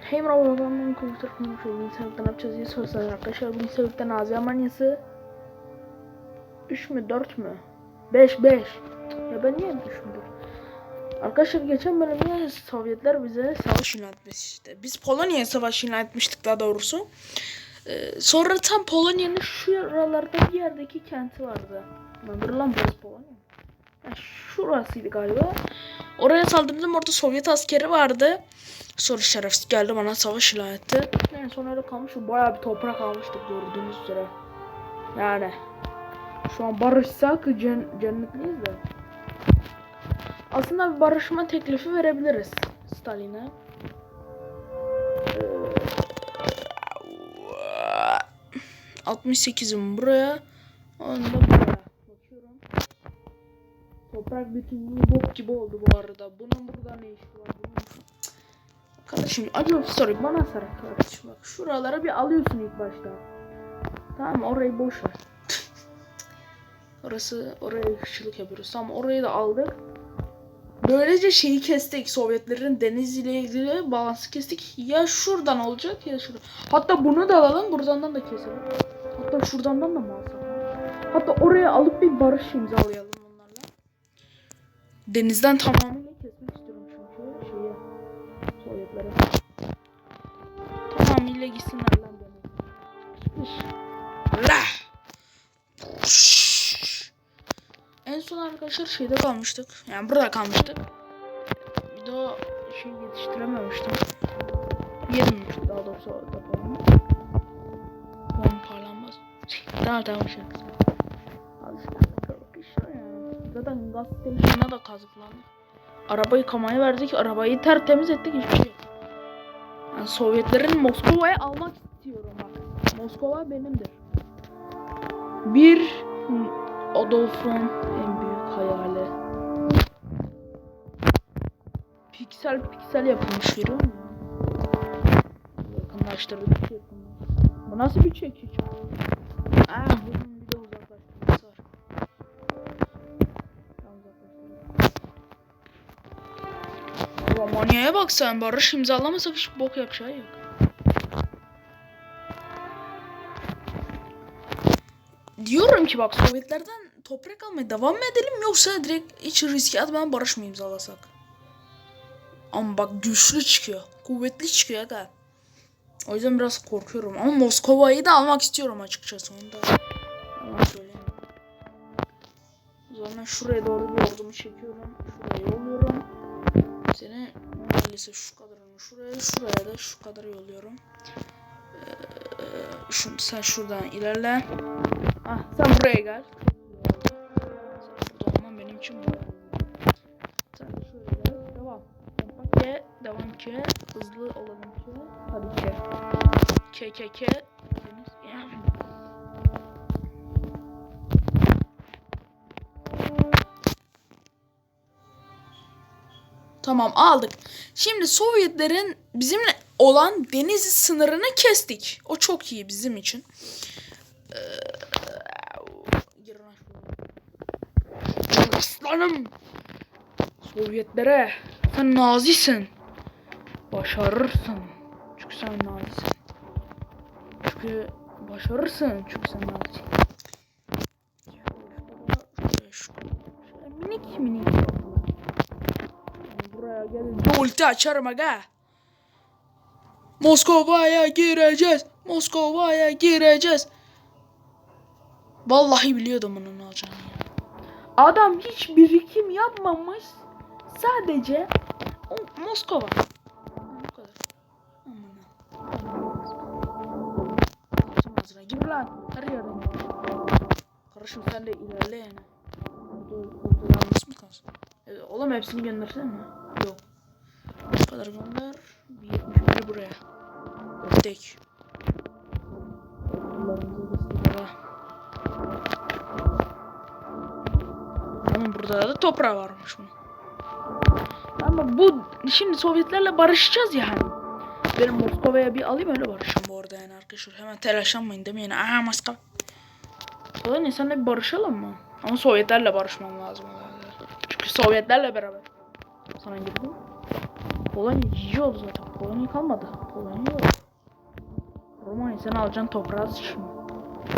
Hey merhaba ben Komutör konuşuyorum. Bilgisayarlıkta ne yapacağız diye sorsanız arkadaşlar. Bilgisayarlıkta Nazi Almanyası 3 mü 4 mü? 5 5. Ya ben niye 3 mü 4? Arkadaşlar geçen bölümde Sovyetler bize savaş ilan etmiş işte. Biz Polonya'ya savaş ilan etmiştik daha doğrusu. Ee, sonra tam Polonya'nın şuralarda bir yerdeki kenti vardı. Lan dur lan burası Polonya. Şurasıydı galiba. Oraya saldırdım orada Sovyet askeri vardı. Sonra şerefsiz geldi bana savaş ilan etti. Yani sonra öyle kalmış. Bayağı bir toprak almıştık gördüğünüz üzere. Yani. Şu an barışsak cen cennetliyiz de. Aslında bir barışma teklifi verebiliriz Stalin'e. Ee, 68'im buraya. Onu da. Toprak bütünlüğü bok gibi oldu bu arada. Bunun burada ne işi var? Bunun... Kardeşim acaba sorry bana sor kardeşim bak. Şuralara bir alıyorsun ilk başta. Tamam orayı boş ver. Orası oraya ırkçılık yapıyoruz. Tamam orayı da aldık. Böylece şeyi kestik. Sovyetlerin deniz ile ilgili balansı kestik. Ya şuradan olacak ya şuradan. Hatta bunu da alalım. Buradan da keselim. Hatta şuradan da mı alsak? Hatta oraya alıp bir barış imzalayalım. Denizden tamamıyla kesmek istiyorum çünkü şeyi Sovyetlere. Tamamıyla gitsinler lan. Lah! En son arkadaşlar şeyde kalmıştık. Yani burada kalmıştık. Bir de o şey yetiştirememiştim. Yedim daha doğrusu orada falan. Tamam parlanmaz. Tamam tamam şarkısı. Zaten gaz station'ına da kazıklandık. Arabayı kamaya verdik. Arabayı tertemiz ettik hiçbir şey. Yani Sovyetlerin Moskova'yı almak istiyorum bak. Moskova benimdir. Bir Adolf'un en büyük hayali. Piksel piksel yapılmış görüyor musun? Yakınlaştırdık. Bu nasıl bir çekiç? Aa bunun uzaklaştırdım. Romanya'ya bak sen barış imzalamasak hiç bok yapacağı yok. Diyorum ki bak Sovyetlerden toprak almaya devam mı edelim yoksa direkt hiç riske atmadan barış mı imzalasak? Ama bak güçlü çıkıyor. Kuvvetli çıkıyor aga. O yüzden biraz korkuyorum. Ama Moskova'yı da almak istiyorum açıkçası. Onu da söyleyeyim. O zaman şuraya doğru bir ordumu çekiyorum. Şuraya yolluyorum. Seni maalesef şu kadarını şuraya, şuraya da şu kadar yolluyorum. Ee, şunu, sen şuradan ilerle. Ah sen buraya gel. Sen burada olman benim için bu. Sen şöyle. Devam. Kompak devam ke. Hızlı olalım ke. Hadi ke. Ke Tamam aldık. Şimdi Sovyetlerin bizimle olan deniz sınırını kestik. O çok iyi bizim için. Ee. Aslanım. Sovyetlere sen nazisin. Başarırsın. Çünkü sen nazisin. Çünkü başarırsın. Çünkü sen nazisin. Şöyle, şöyle minik minik. Buraya gelin. Ulti açarım aga. Moskova'ya gireceğiz. Moskova'ya gireceğiz. Vallahi biliyordum onun olacağını. Adam hiç birikim yapmamış. Sadece o Moskova. Bu kadar. Aman gir lan. Her yerden. Karışım sen de ilerle yani. Orada, orada yalnız mı kalsın? Evet, oğlum hepsini göndersene mi? Yok. Kadar gönder. Bir 71 buraya. Sigara. Ama burada da toprağı varmış bunun. Ama bu şimdi Sovyetlerle barışacağız ya hani. Benim Moskova'ya bir alayım öyle barışın bu arada yani arkadaşlar. Hemen telaşlanmayın demeyin. Aha Moskova. Zaman senle bir barışalım mı? Ama Sovyetlerle barışmam lazım. Çünkü Sovyetlerle beraber. Sana girdim. Polonya cici oldu zaten. Polonya kalmadı. Polonya yok. Romanya sen alacaksın toprağı şimdi.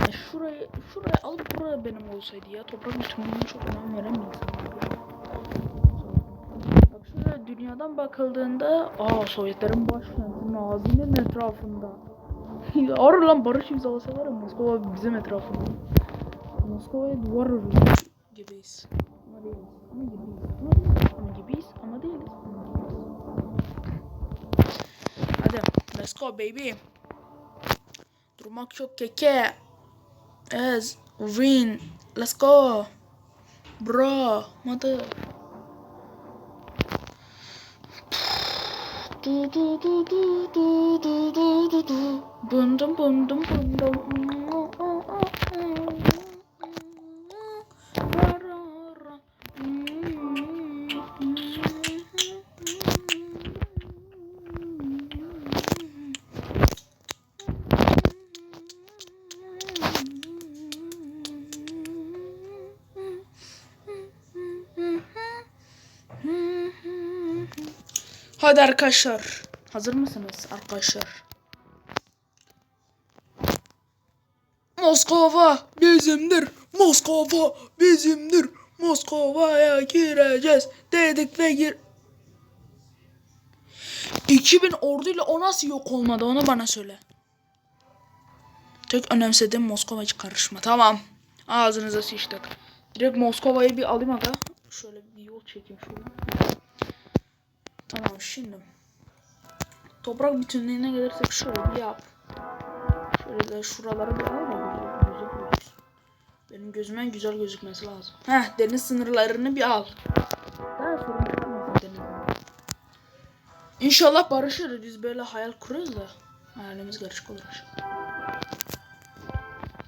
Ya şurayı, şuraya alıp buraya benim olsaydı ya. Toprak bütünlüğüne çok önem veren bir insanım. Bak şuraya dünyadan bakıldığında aa Sovyetlerin başkenti Nazi'nin etrafında. Arı lan barış imzalasalar ya Moskova bizim etrafında. Moskova'ya duvar örüyoruz gibiyiz. Ama değiliz. Ama gibiyiz. Ama gibiyiz. Ama değiliz. Ama gibiyiz. Let's go baby. Durmak çok keke. Ez, win. Let's go. Bro, mother. Du du du du du du du du du. Bundum bundum bundum. Hadi arkadaşlar. Hazır mısınız arkadaşlar? Moskova bizimdir. Moskova bizimdir. Moskova'ya gireceğiz dedik ve gir. 2000 orduyla o nasıl yok olmadı onu bana söyle. Tek önemsediğim Moskova karışma. Tamam. Ağzınıza sıçtık. Direkt Moskova'yı bir alayım aga. Şöyle bir yol çekeyim şuradan. Tamam şimdi. Toprak bütünlüğüne gelirsek şöyle bir yap. Şöyle de şuraları bir al da. Benim gözüme güzel gözükmesi lazım. Heh deniz sınırlarını bir al. Daha sorun. İnşallah barışırız. Biz böyle hayal kuruyoruz da. Hayalimiz karışık olur.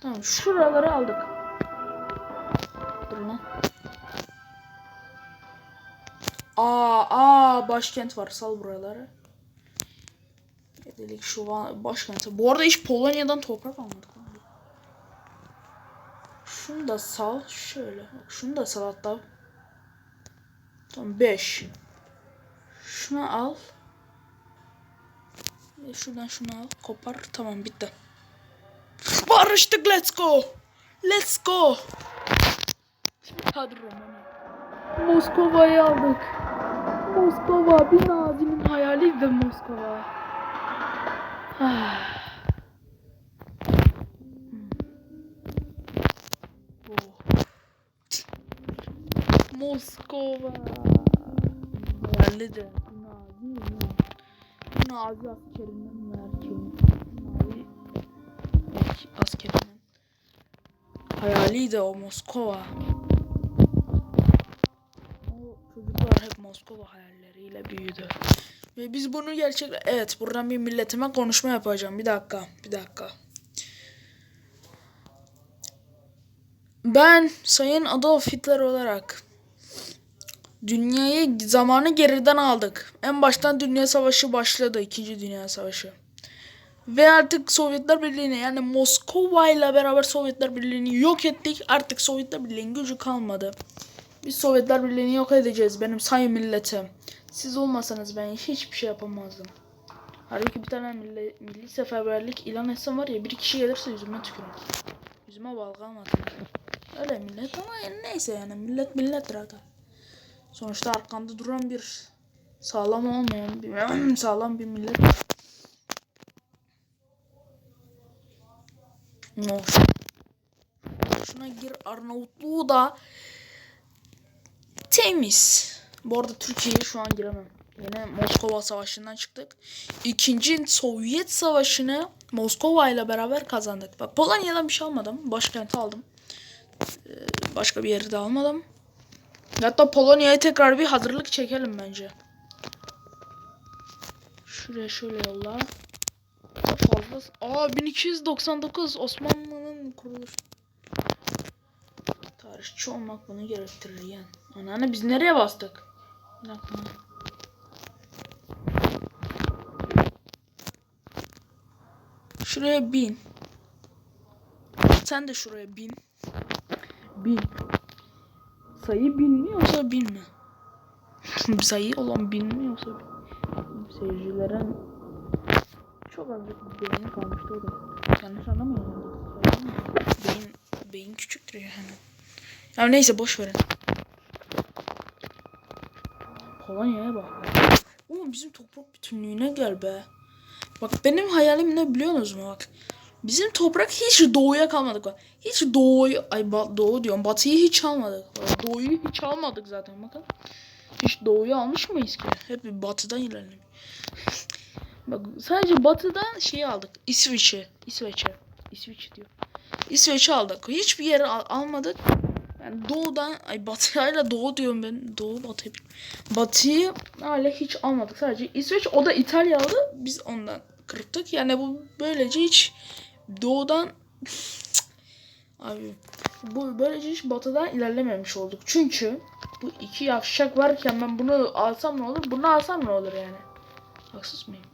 Tamam şuraları aldık. Dur lan. Aa, aa başkent var. Sal buraları. Dedik şu başkenti. Bu arada hiç Polonya'dan toprak almadık. Şunu da sal. Şöyle. Şunu da sal hatta. Tamam 5. Şunu al. Ve şuradan şunu al. Kopar. Tamam bitti. Barıştık. Let's go. Let's go. Hadi Romanya. Moskova'yı aldık. Moskova bir Nazi'nin hayaliydi Moskova. Ah. Moskova. Hayaliydi. Nazi. Nazi askerinin merkezi. Nazi askerinin. Hayaliydi o Moskova. Moskova hayalleriyle büyüdü. Ve biz bunu gerçekten... Evet buradan bir milletime konuşma yapacağım. Bir dakika. Bir dakika. Ben Sayın Adolf Hitler olarak dünyayı zamanı geriden aldık. En baştan Dünya Savaşı başladı. İkinci Dünya Savaşı. Ve artık Sovyetler Birliği'ni yani Moskova ile beraber Sovyetler Birliği'ni yok ettik. Artık Sovyetler Birliği'nin gücü kalmadı. Biz Sovyetler Birliği'ni yok edeceğiz benim sayın milletim. Siz olmasanız ben hiçbir şey yapamazdım. Halbuki bir tane milli, milli seferberlik ilan etsem var ya bir kişi gelirse yüzüme tükürür. Yüzüme balgam atar. Öyle millet ama neyse yani millet millettir aga. Sonuçta arkanda duran bir sağlam olmayan bir sağlam bir millet. No. Şuna gir Arnavutluğu da temiz. Bu arada Türkiye'ye şu an giremem. Yine Moskova Savaşı'ndan çıktık. İkinci Sovyet Savaşı'nı Moskova ile beraber kazandık. Bak Polonya'dan bir şey almadım. Başkenti aldım. Ee, başka bir yeri de almadım. Hatta Polonya'ya tekrar bir hazırlık çekelim bence. Şuraya şöyle yolla. Fazla. Aa 1299 Osmanlı'nın kuruluşu. Tarihçi olmak bunu gerektirir yani. Anneanne biz nereye bastık? Bir dakika. Şuraya bin. Sen de şuraya bin. Bin. Sayı bin mi yoksa bin mi? Sayı olan bin mi yoksa bin? Seyircilerin çok az bir beyni kalmıştı o da. Yanlış anlamayın. Beyin, beyin küçüktür yani. Ya neyse boş verin. Polonya'ya bak. Oğlum bizim toprak bütünlüğüne gel be. Bak benim hayalim ne biliyor musunuz mu bak. Bizim toprak hiç doğuya kalmadık bak. Hiç doğuyu, ay doğu diyorum batıyı hiç almadık. Bak, Doğuyu hiç almadık zaten bakın. Hiç doğuyu almış mıyız ki? Hep bir batıdan ilerledik. Bak sadece batıdan şeyi aldık. İsviçre. İsveç'e. İsviçre diyor. İsveç'i aldık. Hiçbir yere al- almadık. Yani doğudan ay batıyla doğu diyorum ben. Doğu batı. Batıyı hala hiç almadık. Sadece İsveç o da İtalya aldı. Biz ondan kırptık. Yani bu böylece hiç doğudan abi bu böylece hiç batıdan ilerlememiş olduk. Çünkü bu iki yavşak varken ben bunu alsam ne olur? Bunu alsam ne olur yani? Haksız mıyım?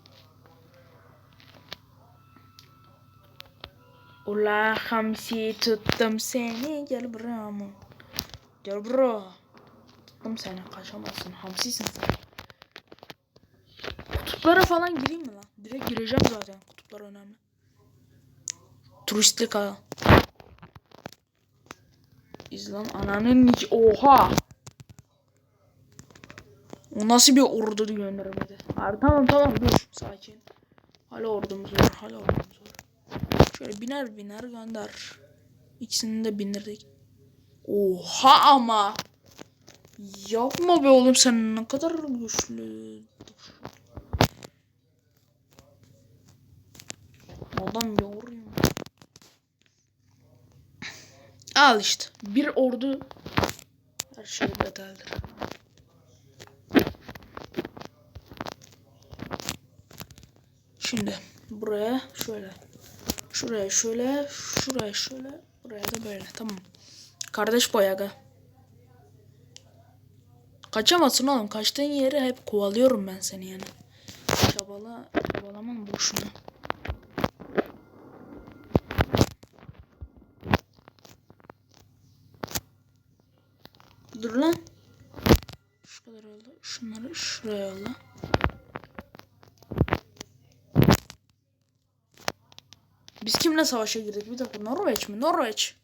Ula hamsi tuttum seni gel buraya mı? Gel buraya. Tuttum seni kaçamazsın. Hamsisin sen. Kutuplara falan gireyim mi lan? Direkt gireceğim zaten. Kutuplar önemli. Turistlik ha. İzlan ananın nici. Oha. O nasıl bir ordu göndermedi? Hayır, tamam tamam dur sakin. Hala ordumuz var hala ordumuz var. Şöyle biner biner gönder. İkisini de bindirdik. Oha ama. Yapma be oğlum sen ne kadar güçlü. Adam yoruyor. Al işte. Bir ordu her şey bedeldir. Şimdi buraya şöyle. Şuraya şöyle. Şuraya şöyle. Buraya da böyle. Tamam. Kardeş boyaga. Kaçamazsın oğlum. Kaçtığın yeri hep kovalıyorum ben seni yani. Çabala, çabalaman boşuna. Dur lan. Şu kadar oldu. Şunları şuraya yolla. Biz kimle savaşa girdik? Bir dakika. Norveç mi? Norveç.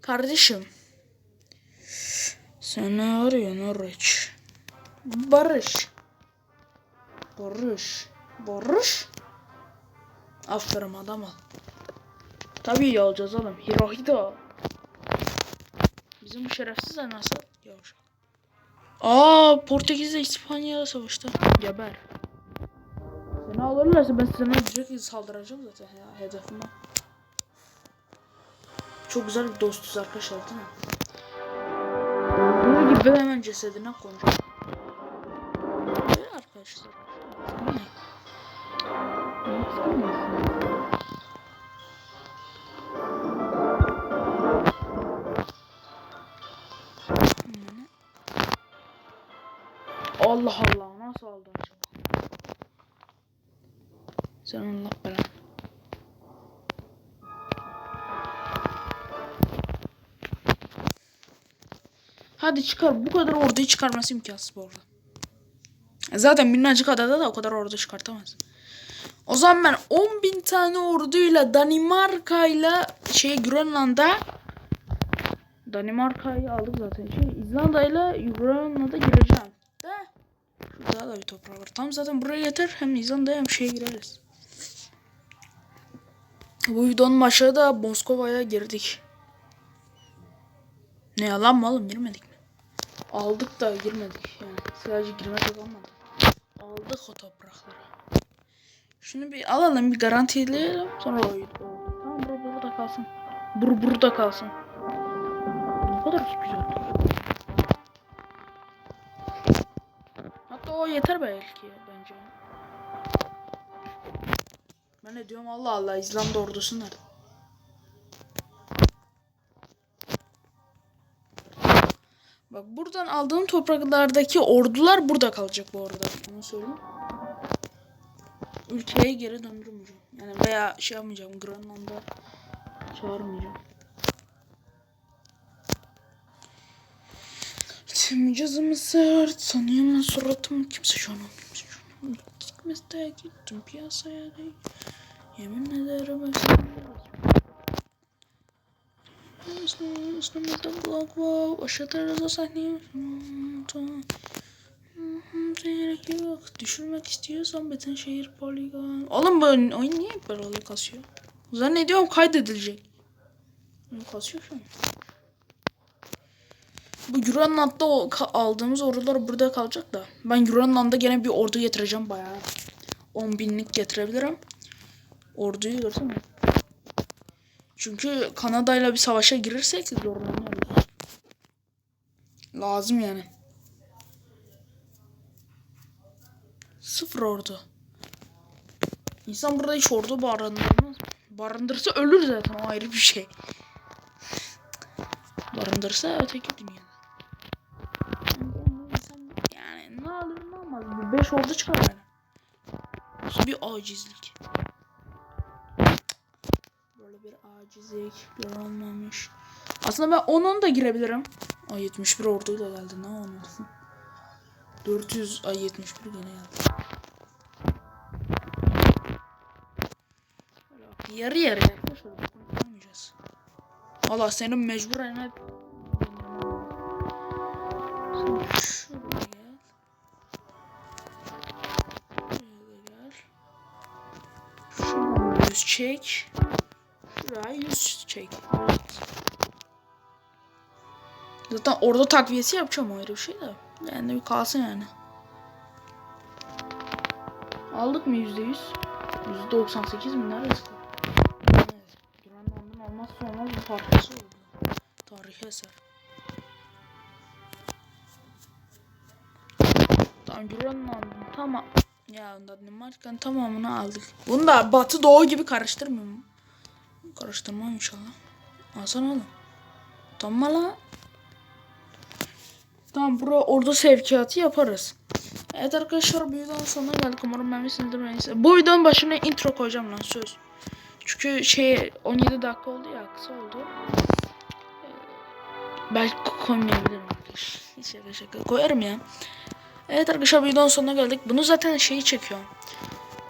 Kardeşim. Seni arıyor Norveç. Barış. Barış. Barış. Aferin adam ol. Tabii iyi olacağız oğlum. Hirohito. Bizim bu şerefsiz de nasıl? Yavşak. Aa Portekiz'le İspanya'da savaşta. Geber. Seni alırlarsa ben sana direkt saldıracağım zaten ya hedefime. Çok güzel bir dostuz arkadaşlar değil mi? Bunun gibi hemen cesedine konacağım. Evet arkadaşlar. Ne? Ne? Allah Allah nasıl oldu acaba? Sen Allah belanı. Hadi çıkar. Bu kadar orduyu çıkarması imkansız bu arada. Zaten minnacık adada da o kadar ordu çıkartamaz. O zaman ben 10 bin tane orduyla Danimarka'yla şey Grönland'a Danimarka'yı aldık zaten. Şey, İzlanda'yla Grönland'a gireceğim. De. Şurada da bir toprak var. Tam zaten buraya yeter. Hem İzlanda'ya hem şeye gireriz. Bu videonun başında da Moskova'ya girdik. Ne yalan mı oğlum girmedik mi? Aldık da girmedik yani. Sadece girmek olmadı. Aldık o toprakları. Şunu bir alalım bir garantileyelim sonra o Tamam bur burada kalsın. Bur burada kalsın. Ne kadar güzel. Hatta o yeter belki bence. Ben ne diyorum Allah Allah İzlanda ordusu nerede? Bak buradan aldığım topraklardaki ordular burada kalacak bu arada. Onu söyleyeyim. Ülkeye geri döndürmeyeceğim. Yani veya şey yapmayacağım. Grönland'a çağırmayacağım. Tüm cazımı sert sanıyorum suratımı kimse şu an kimse şu an. Gitmeste gittim piyasaya değil. Yemin ederim. Üstümüzde blok wow. Aşağıda da sahne. Gerek yok. Düşürmek istiyorsan bütün şehir poligon. Oğlum bu oyun oyun niye böyle kasıyor? Zannediyorum kaydedilecek. Kasıyor şu an. Bu ka- aldığımız ordular burada kalacak da. Ben Euroland'a gene bir ordu getireceğim bayağı. 10 binlik getirebilirim. Orduyu görsene. Çünkü Kanada'yla bir savaşa girirsek zorlanıyoruz. Lazım yani. Sıfır ordu. İnsan burada hiç ordu barındırmaz. Barındırsa ölür zaten o ayrı bir şey. Barındırsa öteki dünya. 5 oldu çıkar. Bir acizlik. Böyle bir acizlik yalanmamış. Aslında ben 10 da girebilirim. Ay 71 orduyla geldi ne olmasın. 400 ay 71 gene geldi. Yarı yarıya. Olmayacağız. Allah seni mecburen hep çek. Şuraya yüz çek. Evet. Zaten orada takviyesi yapacağım ayrı bir şey de. Yani bir kalsın yani. Aldık mı yüzde yüz? Yüzde doksan sekiz mi? Neresi? Evet. Duran ondan olmazsa olmaz bir parçası oldu. Tarihi eser. Tamam Grönland'ın tamam. Ya Danimarka'nın tamamını aldık. Bunu da batı doğu gibi karıştırmıyorum. Karıştırmam inşallah. Alsana oğlum. Tamam la. Tamam bura orada sevkiyatı yaparız. Evet arkadaşlar bu videonun sonuna geldik. Umarım beğenmişsinizdir. Neyse. Bu videonun başına intro koyacağım lan söz. Çünkü şey 17 dakika oldu ya kısa oldu. Ee, Belki koymayabilirim. Şaka şaka koyarım ya. Evet arkadaşlar videonun sonuna geldik. Bunu zaten şeyi çekiyorum.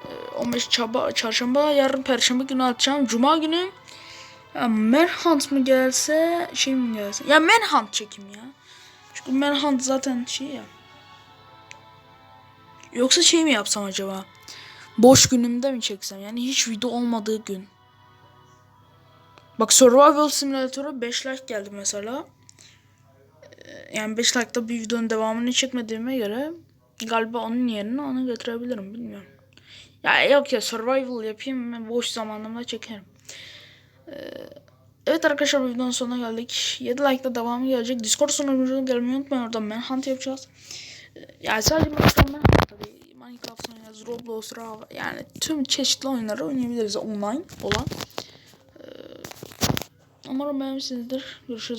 Ee, 15 çaba, çarşamba yarın perşembe günü atacağım. Cuma günü ya Manhunt mı gelse şey mi gelse? Ya Manhunt çekim ya. Çünkü Manhunt zaten şey ya. Yoksa şey mi yapsam acaba? Boş günümde mi çeksem? Yani hiç video olmadığı gün. Bak Survival Simulator'a 5 like geldi mesela. Yani 5 like'da bir videonun devamını çekmediğime göre galiba onun yerine onu getirebilirim bilmiyorum. Ya yok ya survival yapayım boş zamanımda çekerim. Ee, evet arkadaşlar bu videonun sonuna geldik. 7 like'da devamı gelecek. Discord sunucuna gelmeyi unutmayın. Orada manhunt yapacağız. Ee, Yani sadece manhunt tabii. Minecraft oynayacağız. Roblox, Rav yani tüm çeşitli oyunları oynayabiliriz online olan. Ee, umarım beğenmişsinizdir. Görüşürüz.